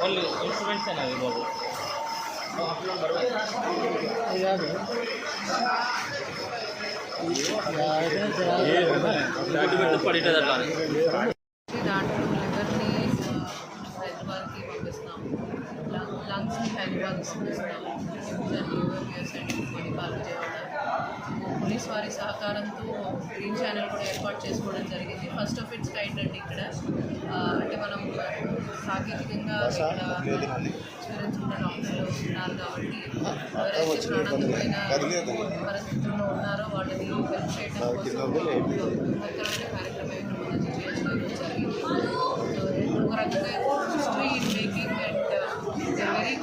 వాళ్ళు ఇన్స్ట్రుమెంట్స్ అనేవి బాబు పడేటది అట్లా. హైదరాబాద్కి పంపిస్తున్నాము లం- లంగ్స్ని హైదరాబాద్కి పంపిస్తున్నాము liver US and Manipal Vijayawada police వారి సహకారంతో గ్రీన్ ఛానల్ కూడా ఏర్పాటు చేసుకోవడం జరిగింది. ఫస్ట్ ఆఫ్ ఇట్స్ కైండ్ అండి ఇక్కడ. అంటే మనం సాంకేతికంగా ఎక్స్పీరియన్స్ ఉన్న డాక్టర్లు ఉన్నారు కాబట్టి ఎవరైతే ప్రాణాంతమైన పరిస్థితుల్లో ఉన్నారో వాళ్ళని హెల్ప్ చేయడం కోసం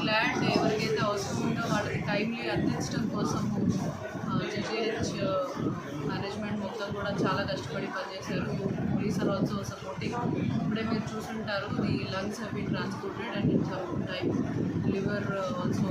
ల్యాండ్ ఎవరికైతే అవసరం ఉందో వాళ్ళకి టైంలీ అందించడం కోసం జిజిహెచ్ మేనేజ్మెంట్ మొత్తం కూడా చాలా కష్టపడి పనిచేశారు. పోలీస్ ఆర్ ఆల్సో సపోర్టింగ్ ఇప్పుడే మీరు చూసుంటారు the lungs have been transported and in time liver also